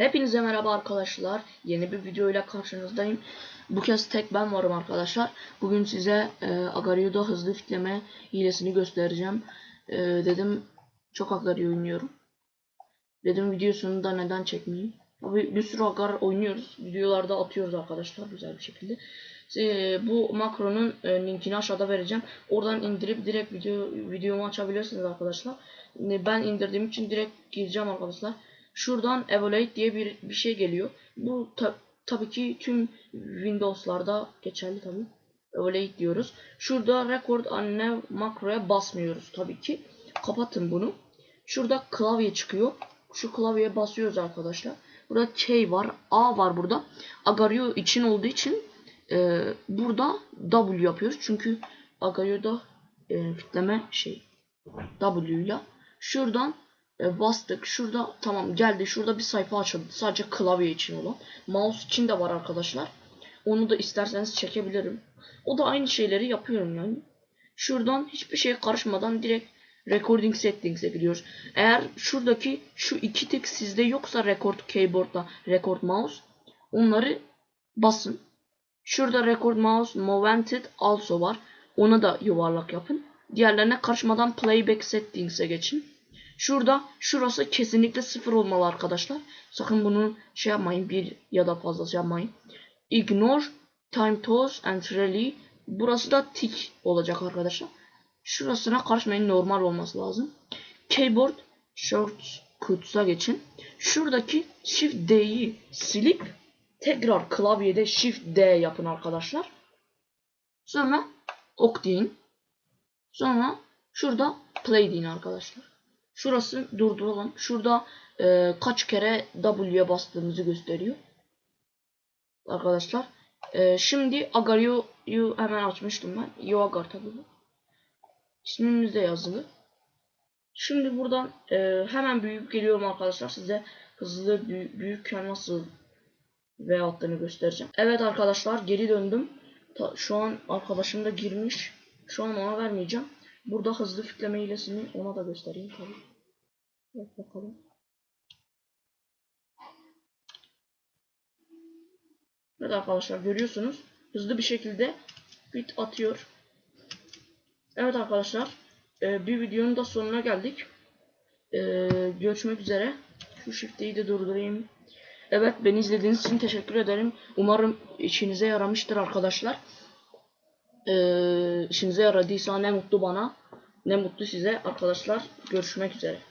Hepinize merhaba arkadaşlar. Yeni bir video ile karşınızdayım. Bu kez tek ben varım arkadaşlar. Bugün size e, Agario'da hızlı fitleme hilesini göstereceğim. E, dedim çok Agario oynuyorum. Dedim videosunu da neden çekmeyeyim. Tabii bir sürü Agar oynuyoruz. Videolarda atıyoruz arkadaşlar güzel bir şekilde. E, bu makronun e, linkini aşağıda vereceğim. Oradan indirip direkt video videomu açabilirsiniz arkadaşlar. E, ben indirdiğim için direkt gireceğim arkadaşlar. Şuradan evaluate diye bir, bir şey geliyor. Bu ta, tabii ki tüm Windows'larda geçerli tabii. Evaluate diyoruz. Şurada record anne makroya basmıyoruz tabii ki. Kapatın bunu. Şurada klavye çıkıyor. Şu klavyeye basıyoruz arkadaşlar. Burada K var. A var burada. Agario için olduğu için e, burada W yapıyoruz. Çünkü Agario'da e, fitleme şey W ile. Şuradan e, bastık. Şurada tamam geldi. Şurada bir sayfa açıldı. Sadece klavye için olan. Mouse için de var arkadaşlar. Onu da isterseniz çekebilirim. O da aynı şeyleri yapıyorum yani. Şuradan hiçbir şeye karışmadan direkt recording settings'e gidiyoruz. Eğer şuradaki şu iki tık sizde yoksa record keyboard'da record mouse onları basın. Şurada record mouse movented also var. Ona da yuvarlak yapın. Diğerlerine karışmadan playback settings'e geçin. Şurada şurası kesinlikle sıfır olmalı arkadaşlar. Sakın bunu şey yapmayın bir ya da fazla şey yapmayın. Ignore time toss and rally. Burası da tick olacak arkadaşlar. Şurasına karışmayın normal olması lazım. Keyboard shortcuts'a geçin. Şuradaki Shift D'yi silip tekrar klavyede Shift D yapın arkadaşlar. Sonra ok deyin. Sonra şurada play deyin arkadaşlar. Şurası durduralım. Şurada e, kaç kere W'ye bastığımızı gösteriyor. Arkadaşlar. E, şimdi Agario'yu hemen açmıştım ben. Yoagar tabi bu. İsmimiz de yazılı. Şimdi buradan e, hemen büyüyüp geliyorum arkadaşlar. Size hızlı büyük, büyükken nasıl V attığını göstereceğim. Evet arkadaşlar geri döndüm. Ta, şu an arkadaşım da girmiş. Şu an ona vermeyeceğim. Burada hızlı fitleme hilesini ona da göstereyim tabii. Evet bakalım. Evet arkadaşlar görüyorsunuz. Hızlı bir şekilde bit atıyor. Evet arkadaşlar. e, bir videonun da sonuna geldik. E, görüşmek üzere. Şu shift'i de durdurayım. Evet beni izlediğiniz için teşekkür ederim. Umarım işinize yaramıştır arkadaşlar. E, işinize yaradıysa ne mutlu bana. Ne mutlu size arkadaşlar. Görüşmek üzere.